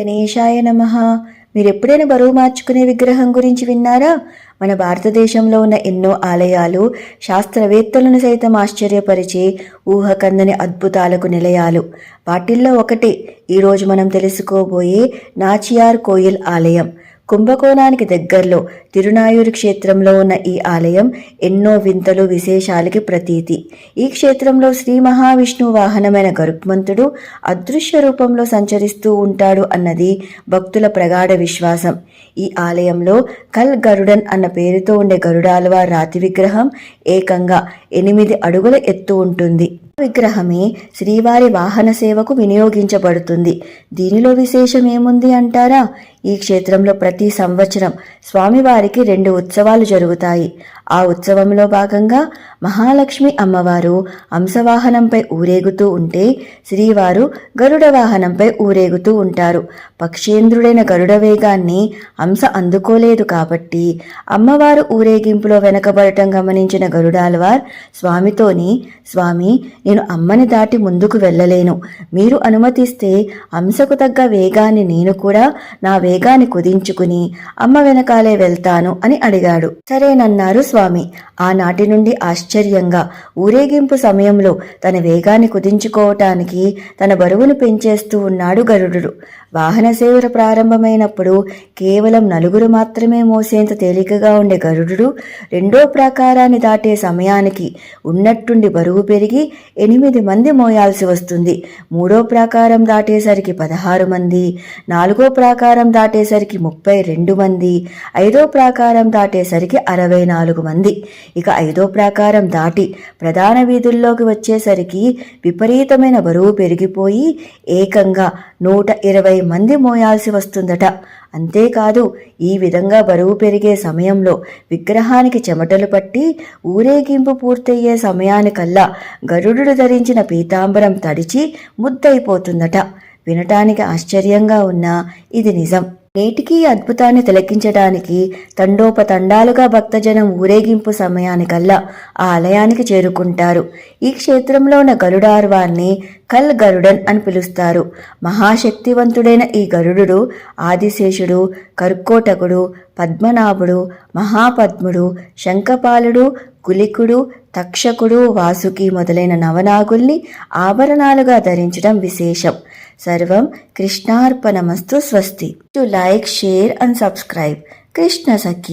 గణేశాయ నమ. మీరు ఎప్పుడైనా బరువు మార్చుకునే విగ్రహం గురించి విన్నారా? మన భారతదేశంలో ఉన్న ఎన్నో ఆలయాలు శాస్త్రవేత్తలను సైతం ఆశ్చర్యపరిచే ఊహకందని అద్భుతాలకు నిలయాలు. వాటిల్లో ఒకటి ఈరోజు మనం తెలుసుకోబోయే నాచియార్ కోయిల్ ఆలయం. కుంభకోణానికి దగ్గరలో తిరునాయూరు క్షేత్రంలో ఉన్న ఈ ఆలయం ఎన్నో వింతలు విశేషాలకి ప్రతీతి. ఈ క్షేత్రంలో శ్రీ మహావిష్ణు వాహనమైన గరుత్మంతుడు అదృశ్య రూపంలో సంచరిస్తూ ఉంటాడు అన్నది భక్తుల ప్రగాఢ విశ్వాసం. ఈ ఆలయంలో కల్ గరుడన్ అన్న పేరుతో ఉండే గరుడాల్వార్ రాతి విగ్రహం ఏకంగా ఎనిమిది అడుగుల ఎత్తు ఉంటుంది. విగ్రహమే శ్రీవారి వాహన సేవకు వినియోగించబడుతుంది. దీనిలో విశేషం ఏముంది అంటారా? ఈ క్షేత్రంలో ప్రతి సంవత్సరం స్వామివారికి రెండు ఉత్సవాలు జరుగుతాయి. ఆ ఉత్సవంలో భాగంగా మహాలక్ష్మి అమ్మవారు హంసవాహనంపై ఊరేగుతూ ఉంటే శ్రీవారు గరుడ వాహనంపై ఊరేగుతూ ఉంటారు. పక్షేంద్రుడైన గరుడ వేగాన్ని అంశ అందుకోలేదు కాబట్టి అమ్మవారు ఊరేగింపులో వెనకబడటం గమనించిన గరుడాల్వార్ స్వామితోని స్వామి నేను అమ్మని దాటి ముందుకు వెళ్ళలేను. మీరు అనుమతిస్తే అంశకు తగ్గ వేగాన్ని నేను కూడా నా వేగాన్ని కుదించుకుని అమ్మ వెనకాలే వెళ్తాను అని అడిగాడు. సరేనన్నారు స్వామి. ఆనాటి నుండి ఆశ్చర్యంగా ఊరేగింపు సమయంలో తన వేగాన్ని కుదించుకోవటానికి తన బరువును పెంచేస్తూ ఉన్నాడు గరుడు వాహన సేవలు ప్రారంభమైనప్పుడు కేవలం నలుగురు మాత్రమే మోసేంత తేలికగా ఉండే గరుడు రెండో ప్రాకారాన్ని దాటే సమయానికి ఉన్నట్టుండి బరువు పెరిగి ఎనిమిది మంది మోయాల్సి వస్తుంది. మూడో ప్రాకారం దాటేసరికి పదహారు మంది నాలుగో ప్రాకారం దాటేసరికి ముప్పై రెండు మంది ఐదో ప్రాకారం దాటేసరికి అరవై నాలుగు మంది. ఇక ఐదో ప్రాకారం దాటి ప్రధాన వీధుల్లోకి వచ్చేసరికి విపరీతమైన బరువు పెరిగిపోయి ఏకంగా నూట ఇరవై మంది మోయాల్సి వస్తుందట. అంతేకాదు ఈ విధంగా బరువు పెరిగే సమయంలో విగ్రహానికి చెమటలు పట్టి ఊరేగింపు పూర్తయ్యే సమయానికల్లా గరుడు ధరించిన పీతాంబరం తడిచి ముద్దయిపోతుందట. వినటానికి ఆశ్చర్యంగా ఉన్నా ఇది నిజం. నేటికీ అద్భుతాన్ని తిలకించడానికి తండోపతండాలుగా భక్తజనం ఊరేగింపు సమయానికల్లా ఆ ఆలయానికి చేరుకుంటారు. ఈ క్షేత్రంలో ఉన్న గరుడార్వాన్ని కల్ గరుడన్ అని పిలుస్తారు. మహాశక్తివంతుడైన ఈ గరుడు ఆదిశేషుడు కర్కోటకుడు పద్మనాభుడు మహాపద్ముడు శంఖపాలుడు కులికుడు తక్షకుడు వాసుకి మొదలైన నవనాగుల్ని ఆభరణాలుగా ధరించడం విశేషం. సర్వం కృష్ణార్పణమస్తు స్వస్తి. To like share and subscribe. Krishna Sakhi.